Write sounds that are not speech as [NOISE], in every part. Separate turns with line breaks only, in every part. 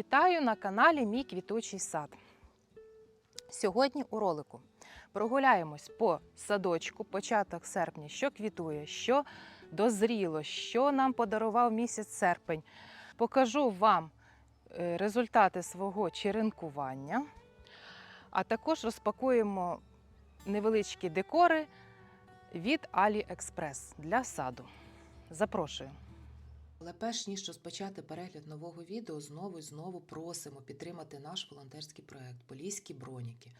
Вітаю на каналі Мій квітучий сад. Сьогодні у ролику прогуляємось по садочку, початок серпня, що квітує, що дозріло, що нам подарував місяць серпень. Покажу вам е, результати свого черенкування, а також розпакуємо невеличкі декори від AliExpress для саду. Запрошую.
Але перш ніж розпочати перегляд нового відео, знову і знову просимо підтримати наш волонтерський проект Поліські броніки.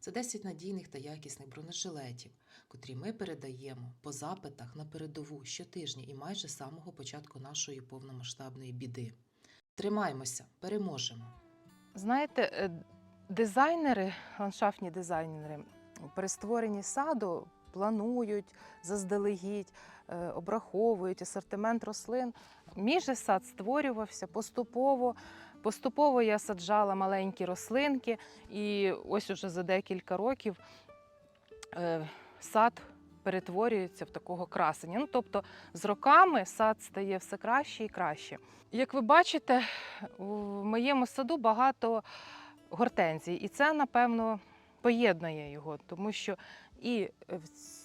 Це 10 надійних та якісних бронежилетів, котрі ми передаємо по запитах на передову щотижня і майже з самого початку нашої повномасштабної біди. Тримаймося, переможемо!
Знаєте, е, дизайнери, ландшафтні дизайнери при створенні саду планують заздалегідь, е, обраховують асортимент рослин. Мій же сад створювався поступово. Поступово я саджала маленькі рослинки, і ось уже за декілька років е, сад перетворюється в такого красення. Ну, тобто з роками сад стає все краще і краще. Як ви бачите, у моєму саду багато гортензій, і це, напевно, поєднує його, тому що і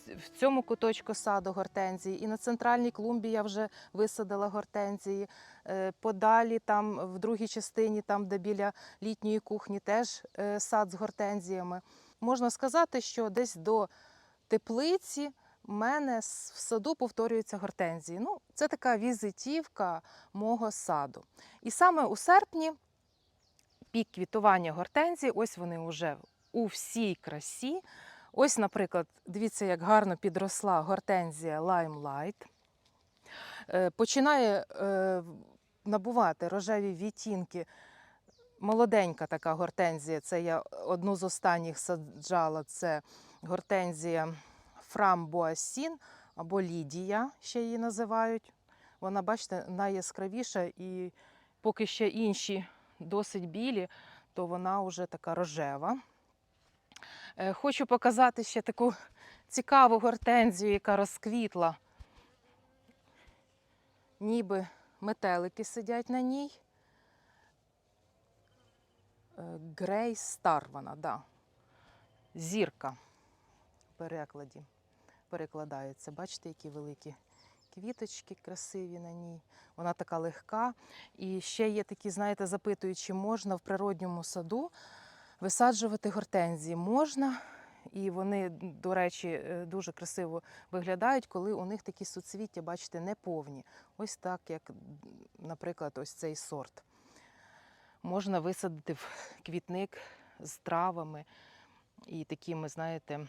в цьому куточку саду гортензії, і на центральній клумбі я вже висадила гортензії. Е, Подалі, там в другій частині, там де біля літньої кухні, теж е, сад з гортензіями. Можна сказати, що десь до теплиці в мене в саду повторюються гортензії. Ну, це така візитівка мого саду. І саме у серпні пік квітування гортензій, ось вони вже у всій красі. Ось, наприклад, дивіться, як гарно підросла гортензія Limelight. Е, Починає е, набувати рожеві відтінки. Молоденька така гортензія. Це я одну з останніх саджала. Це гортензія Фрамбуасін або Лідія, ще її називають. Вона, бачите, найяскравіша, і поки ще інші досить білі, то вона вже така рожева. Е, Хочу показати ще таку цікаву гортензію, яка розквітла. Ніби метелики сидять на ній. Грей Стар вона, да. Зірка в перекладі перекладається. Бачите, які великі квіточки красиві на ній. Вона така легка. І ще є такі, знаєте, запитують, чи можна в природньому саду висаджувати гортензії. Можна, і вони, до речі, е, дуже красиво виглядають, коли у них такі суцвіття, бачите, неповні. Ось так, як, наприклад, ось цей сорт. Можна висадити в квітник з травами і такими, знаєте,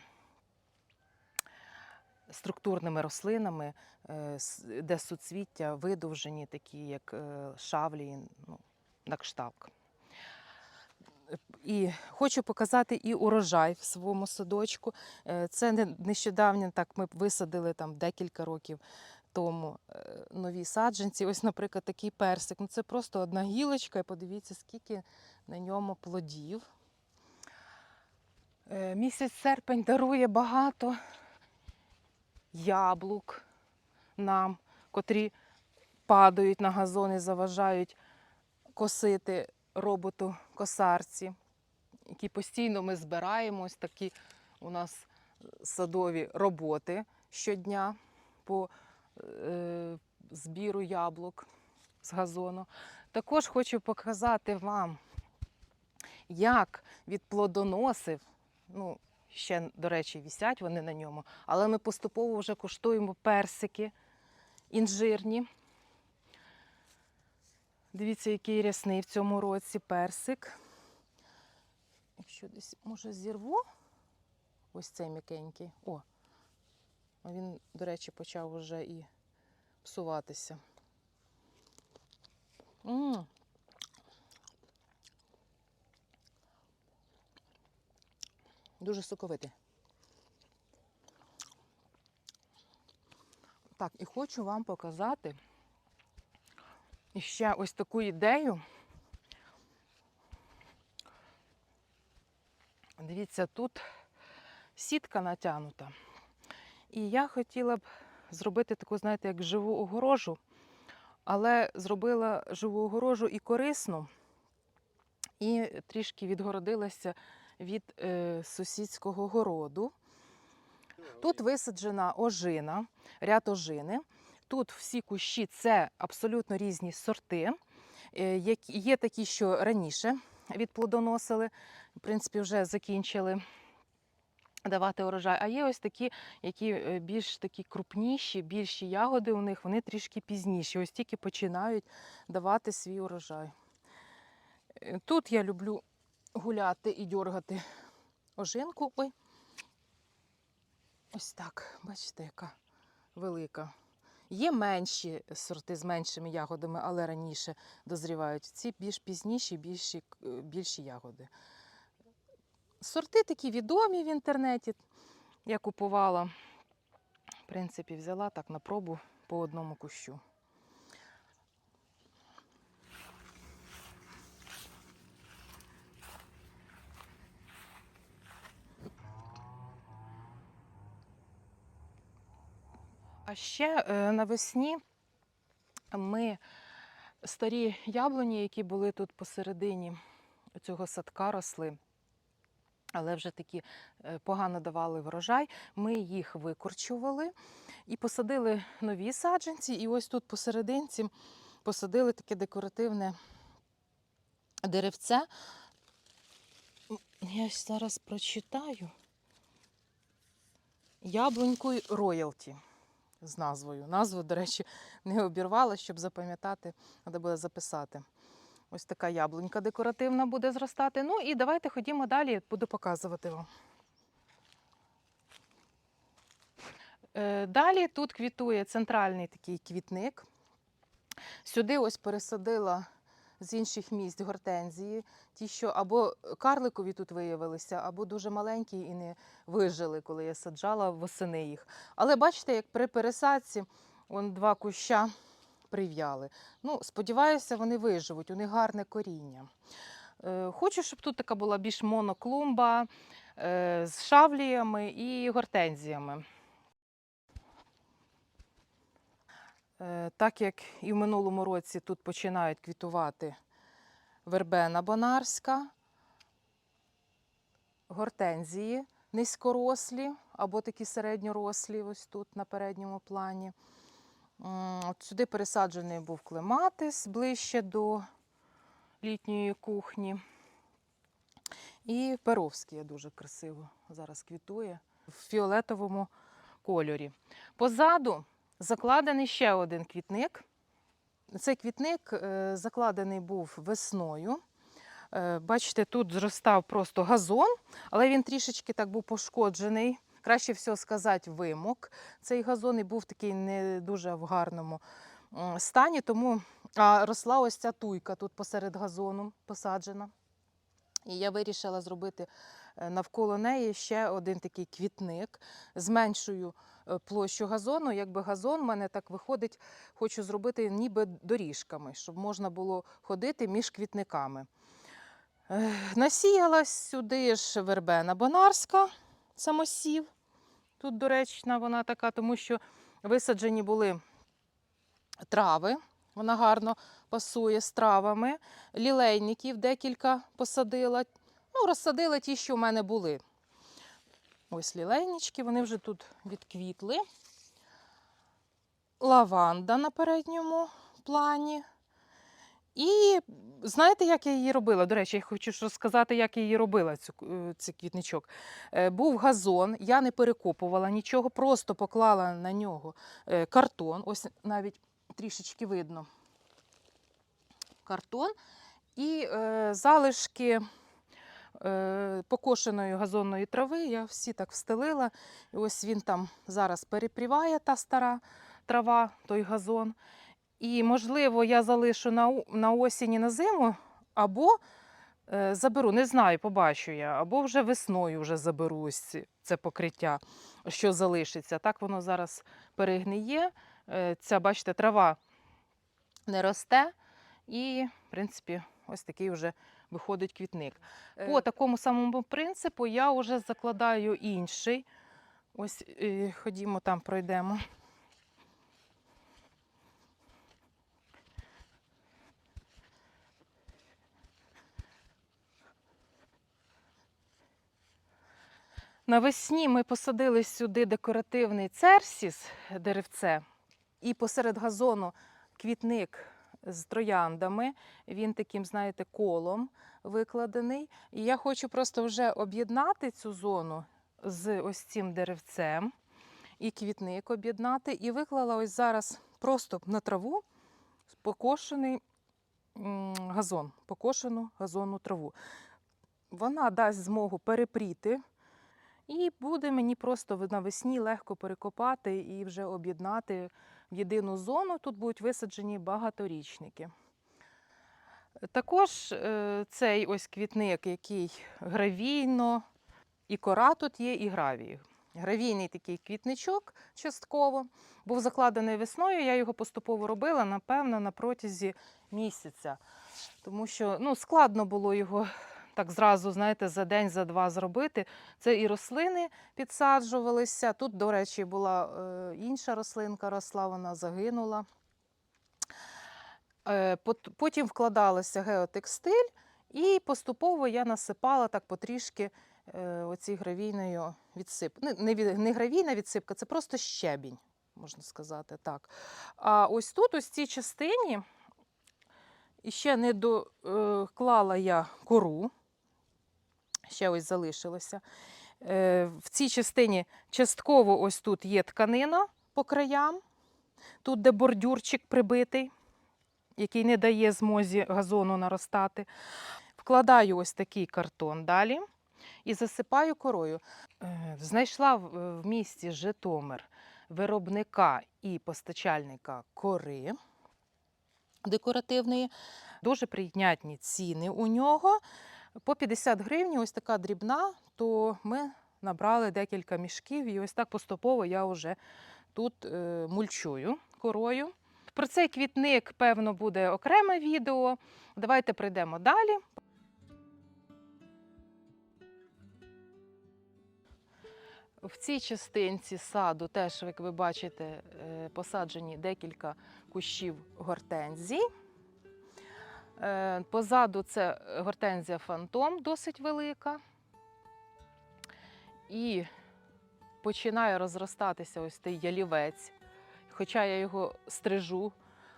структурними рослинами, е, де суцвіття видовжені, такі як е, шавлі, ну, на кшталт. І хочу показати і урожай в своєму садочку. Е, Це не нещодавно так ми висадили там декілька років тому е, нові саджанці. Ось, наприклад, такий персик. Ну, це просто одна гілочка, і подивіться, скільки на ньому плодів. Е, Місяць серпень дарує багато яблук нам, котрі падають на газон і заважають косити роботу косарці, які постійно ми збираємо. Ось такі у нас садові роботи щодня по е, збіру яблук з газону. Також хочу показати вам, як від плодоносив, ну, ще, до речі, вісять вони на ньому, але ми поступово вже куштуємо персики інжирні. Дивіться, який рясний в цьому році персик. Якщо десь, може, зірву ось цей м'якенький. О, він, до речі, почав уже і псуватися. м Дуже соковитий. Так, і хочу вам показати ще ось таку ідею. Дивіться, тут сітка натягнута. І я хотіла б зробити таку, знаєте, як живу огорожу, але зробила живу огорожу і корисну. і трішки відгородилася від е, сусідського городу. Тут висаджена ожина, ряд ожини. Тут всі кущі це абсолютно різні сорти. Е, Є такі, що раніше відплодоносили, в принципі, вже закінчили давати урожай. А є ось такі, які е, більш такі крупніші, більші ягоди у них, вони трішки пізніші. Ось тільки починають давати свій урожай. Е, Тут я люблю гуляти і дьоргати ожинку. Ой. Ось так, бачите, яка велика. Є менші сорти з меншими ягодами, але раніше дозрівають. Ці більш пізніші, більші, е, більші ягоди. Сорти такі відомі в інтернеті. Я купувала, в принципі, взяла так на пробу по одному кущу. А ще е, навесні ми старі яблуні, які були тут посередині цього садка, росли, але вже такі е, погано давали врожай. Ми їх викорчували і посадили нові саджанці. І ось тут посерединці посадили таке декоративне деревце. Я зараз прочитаю. Яблунькою роялті з назвою. Назву, до речі, [LAUGHS] не обірвала, щоб запам'ятати, треба буде записати. Ось така яблунька декоративна буде зростати. Ну і давайте ходімо далі, буду показувати вам. Е, Далі тут квітує центральний такий квітник. Сюди ось пересадила з інших місць гортензії, ті, що або карликові тут виявилися, або дуже маленькі і не вижили, коли я саджала восени їх. Але бачите, як при пересадці вон два куща прив'яли. Ну, сподіваюся, вони виживуть, у них гарне коріння. Е, Хочу, щоб тут така була більш моноклумба е, з шавліями і гортензіями. Е, Так як і в минулому році тут починають квітувати вербена бонарська, гортензії низькорослі або такі середньорослі, ось тут на передньому плані. От сюди пересаджений був клематис ближче до літньої кухні. І перовський дуже красиво зараз квітує в фіолетовому кольорі. Позаду закладений ще один квітник. Цей квітник е, закладений був весною. Е, Бачите, тут зростав просто газон, але він трішечки так був пошкоджений. Краще всього сказати, вимок. Цей газон і був такий не дуже в гарному стані, тому росла ось ця туйка тут посеред газону посаджена. І я вирішила зробити е, навколо неї ще один такий квітник з меншою е, площу газону. Якби газон у мене так виходить, хочу зробити ніби доріжками, щоб можна було ходити між квітниками. Насіялась сюди ж вербена бонарська, самосів. Тут доречна вона така, тому що висаджені були трави. Вона гарно пасує з травами. Лілейників декілька посадила. Ну, розсадила ті, що в мене були. Ось лілейнички, вони вже тут відквітли. Лаванда на передньому плані. І знаєте, як я її робила? До речі, я хочу розказати, як я її робила, цю, е, цей квітничок. Е, Був газон, я не перекопувала нічого, просто поклала на нього е, картон. Ось навіть трішечки видно картон. І е, залишки е, покошеної газонної трави я всі так встелила. І ось він там зараз перепріває та стара трава, той газон. І, можливо, я залишу на, на осінь і на зиму, або е, заберу, не знаю, побачу я, або вже весною вже заберу ось це покриття, що залишиться. Так воно зараз перегниє. Е, ця, бачите, трава не росте. І, в принципі, ось такий вже виходить квітник. Е, По такому самому принципу я вже закладаю інший. Ось, е, ходімо, там пройдемо. Навесні ми посадили сюди декоративний церсіс, деревце, і посеред газону квітник з трояндами. Він таким, знаєте, колом викладений. І я хочу просто вже об'єднати цю зону з ось цим деревцем і квітник об'єднати. І виклала ось зараз просто на траву покошений газон, покошену газонну траву. Вона дасть змогу перепріти. І буде мені просто навесні легко перекопати і вже об'єднати єдину зону. Тут будуть висаджені багаторічники. Також е, цей ось квітник, який гравійно, і кора тут є, і гравій. Гравійний такий квітничок частково був закладений весною. Я його поступово робила, напевно, на протязі місяця. Тому що ну, складно було його так зразу, знаєте, за день, за два зробити. Це і рослини підсаджувалися. Тут, до речі, була е, інша рослинка росла, вона загинула. Е, Потім вкладалося геотекстиль, і поступово я насипала так потрішки е, оці гравійною відсип. Не, не, гравійна відсипка, це просто щебінь, можна сказати так. А ось тут, ось цій частині, ще не доклала я кору, ще ось залишилося. Е, В цій частині частково ось тут є тканина по краям, тут де бордюрчик прибитий, який не дає змозі газону наростати. Вкладаю ось такий картон далі і засипаю корою. Е, Знайшла в в місті Житомир виробника і постачальника кори декоративної. Дуже прийнятні ціни у нього. По 50 гривень, ось така дрібна, то ми набрали декілька мішків, і ось так поступово я вже тут е, мульчую корою. Про цей квітник, певно, буде окреме відео. Давайте прийдемо далі. В цій частинці саду теж, як ви бачите, е, посаджені декілька кущів гортензій. Е, Позаду це гортензія фантом, досить велика. І починає розростатися ось цей ялівець. Хоча я його стрижу,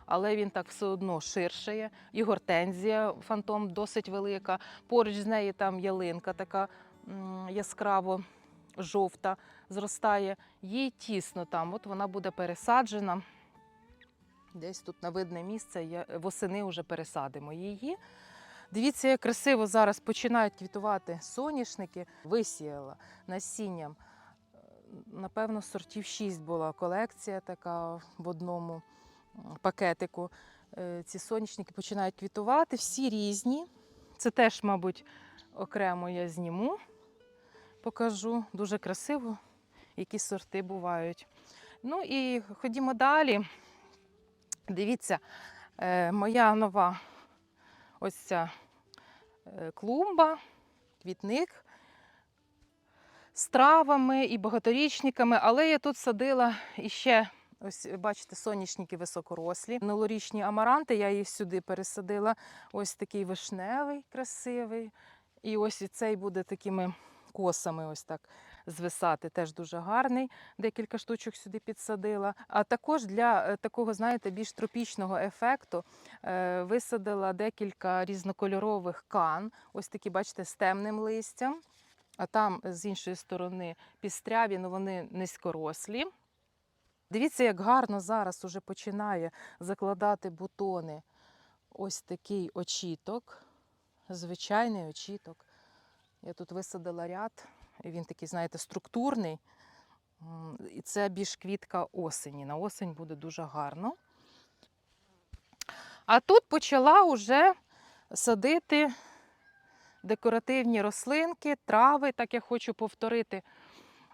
але він так все одно ширшає. І гортензія фантом досить велика. Поруч з нею там ялинка така яскраво жовта зростає. Їй тісно там, от вона буде пересаджена. Десь тут на видне місце восени вже пересадимо її. Дивіться, як красиво зараз починають квітувати соняшники. Висіяла насінням. Напевно, сортів 6 була колекція така в одному пакетику. Е, Ці соняшники починають квітувати, всі різні. Це теж, мабуть, окремо я зніму, покажу. Дуже красиво, які сорти бувають. Ну і ходімо далі. Дивіться, е, моя нова ось ця е, клумба, квітник з травами і багаторічниками, але я тут садила іще. Ось бачите, соняшники високорослі. Минулорічні амаранти, я їх сюди пересадила. Ось такий вишневий, красивий. І ось цей буде такими косами, ось так звисати. Теж дуже гарний. Декілька штучок сюди підсадила. А також для е, такого, знаєте, більш тропічного ефекту е, висадила декілька різнокольорових кан. Ось такі, бачите, з темним листям. А там з іншої сторони пістряві, ну вони низькорослі. Дивіться, як гарно зараз уже починає закладати бутони. Ось такий очіток, звичайний очіток. Я тут висадила ряд, він такий, знаєте, структурний. І це більш квітка осені. На осень буде дуже гарно. А тут почала вже садити декоративні рослинки, трави. Так я хочу повторити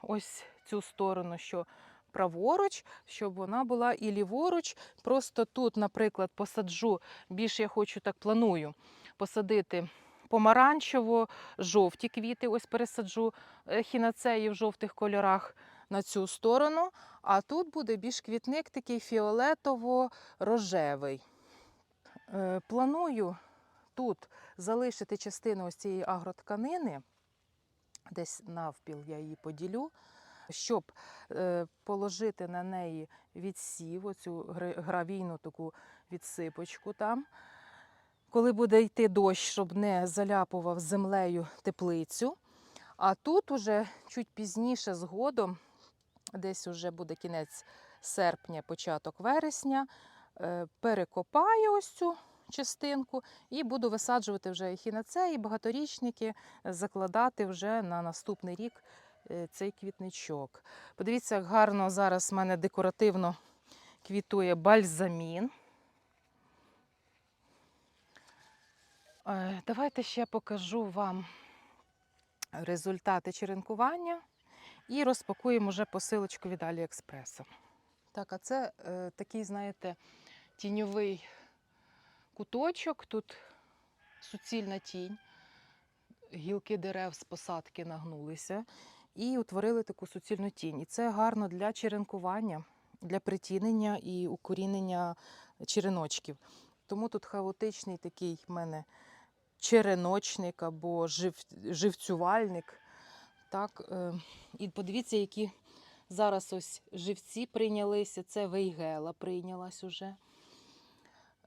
ось цю сторону, що праворуч, щоб вона була і ліворуч. Просто тут, наприклад, посаджу, більше я хочу так планую посадити помаранчево-жовті квіти. Ось пересаджу е, хінацеї в жовтих кольорах на цю сторону. А тут буде більш квітник такий фіолетово-рожевий. Е, Планую тут залишити частину ось цієї агротканини десь навпіл я її поділю, щоб е, положити на неї відсів, оцю гравійну таку відсипочку там. Коли буде йти дощ, щоб не заляпував землею теплицю. А тут уже чуть пізніше, згодом, десь уже буде кінець серпня, початок вересня, е, перекопаю ось цю частинку і буду висаджувати вже ехінацеї, багаторічники, е, закладати вже на наступний рік е, цей квітничок. Подивіться, як гарно зараз в мене декоративно квітує бальзамін. Давайте ще покажу вам результати черенкування і розпакуємо вже посилочку від Аліекспресу. Так, а це е, такий, знаєте, тіньовий куточок. Тут суцільна тінь, гілки дерев з посадки нагнулися і утворили таку суцільну тінь. І це гарно для черенкування, для притінення і укорінення череночків. Тому тут хаотичний такий в мене череночник або жив, живцювальник. Так, е, і подивіться, які зараз ось живці прийнялися. Це вейгела прийнялась уже.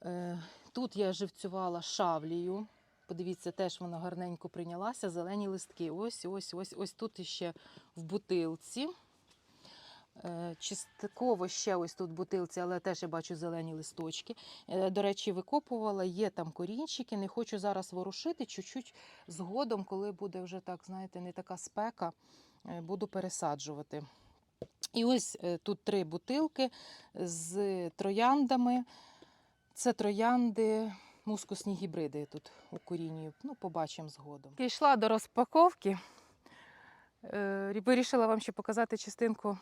Е, тут я живцювала шавлію. Подивіться, теж вона гарненько прийнялася, зелені листки. Ось, ось, ось, ось тут іще в бутилці. Е, Частково ще ось тут бутилці, але теж я бачу зелені листочки. Е, До речі, викопувала, є там корінчики, не хочу зараз ворушити, чуть-чуть згодом, коли буде вже так, знаєте, не така спека, е, буду пересаджувати. І ось тут три бутилки з трояндами. Це троянди, мускусні гібриди я тут укорінюю. Ну, побачимо згодом. Пішла до розпаковки. Вирішила вам ще показати частинку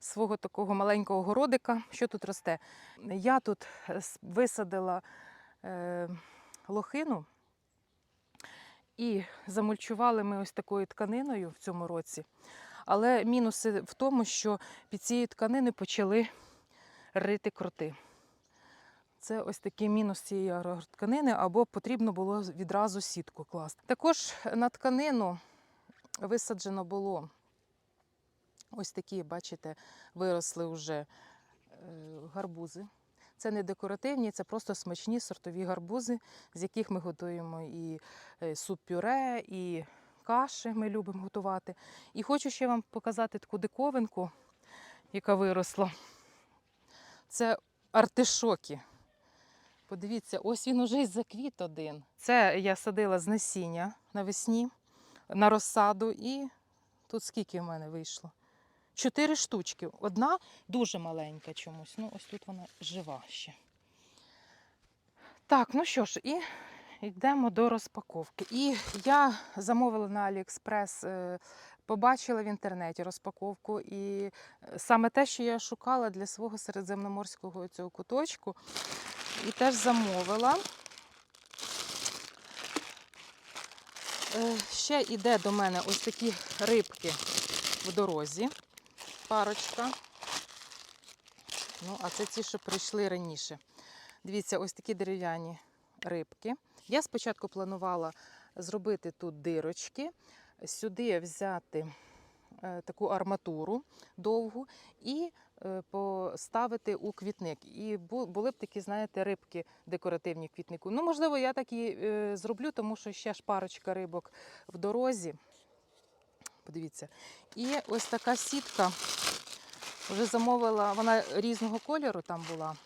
свого такого маленького городика, що тут росте. Я тут е, висадила е, лохину і замульчували ми ось такою тканиною в цьому році. Але мінуси в тому, що під цією тканиною почали рити кроти. Це ось такий мінус цієї агротканини, або потрібно було відразу сітку класти. Також на тканину висаджено було ось такі, бачите, виросли вже е, гарбузи. Це не декоративні, це просто смачні сортові гарбузи, з яких ми готуємо і е, суп-пюре, і каші ми любимо готувати. І хочу ще вам показати таку диковинку, яка виросла. Це артишоки. Подивіться, ось він уже й заквіт один. Це я садила з насіння навесні на розсаду, і тут скільки в мене вийшло? Чотири штучки. Одна дуже маленька чомусь. Ну, ось тут вона жива ще. Так, ну що ж, і йдемо до розпаковки. І я замовила на Аліекспрес, е, побачила в інтернеті розпаковку. І е, саме те, що я шукала для свого середземноморського цього куточку, і теж замовила. Е, Ще йде до мене ось такі рибки в дорозі. Парочка. Ну, а це ті, що прийшли раніше. Дивіться, ось такі дерев'яні рибки. Я спочатку планувала зробити тут дирочки, сюди взяти е, таку арматуру довгу і е, поставити у квітник. І були б такі, знаєте, рибки декоративні квітнику. Ну, можливо, я так і е, зроблю, тому що ще ж парочка рибок в дорозі. Подивіться. І ось така сітка. Вже замовила, вона різного кольору там була.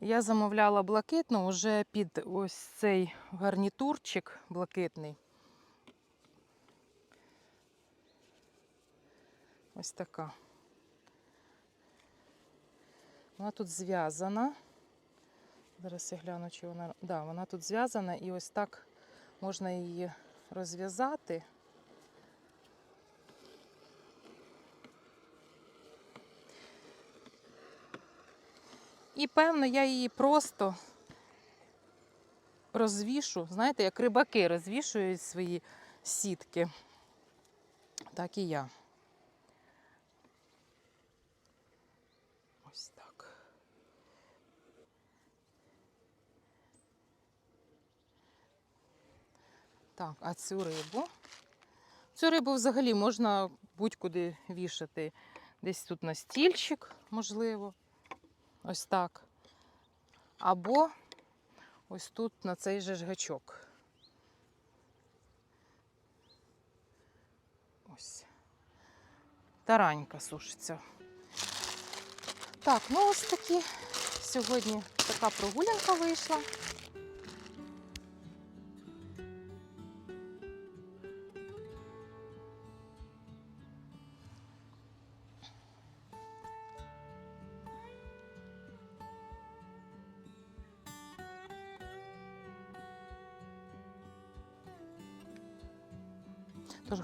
Я замовляла блакитну вже під ось цей гарнітурчик блакитний. Ось така. Вона тут зв'язана. Зараз я гляну, чи вона. Да, вона тут зв'язана і ось так можна її розв'язати. І певно, я її просто розвішу. Знаєте, як рибаки розвішують свої сітки. Так і я. Ось так. Так, а цю рибу, Цю рибу взагалі можна будь-куди вішати. Десь тут на стільчик, можливо. Ось так. Або ось тут на цей же ж гачок. Ось. Таранька сушиться. Так, ну ось такі. Сьогодні така прогулянка вийшла.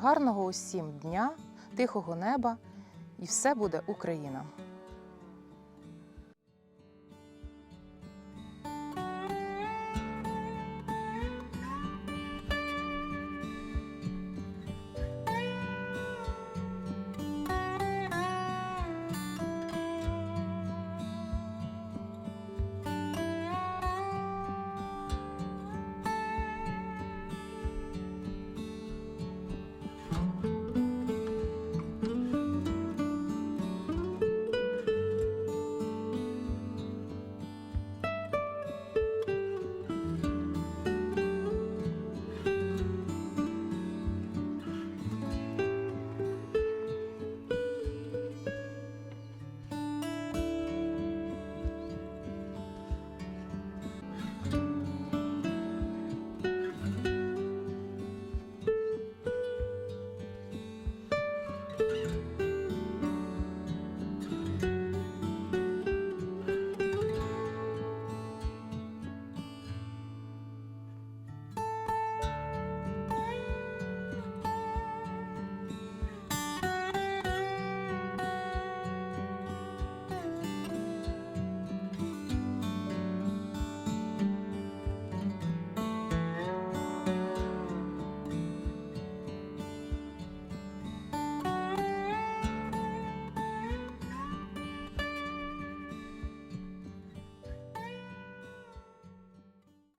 Гарного усім дня, тихого неба і все буде Україна!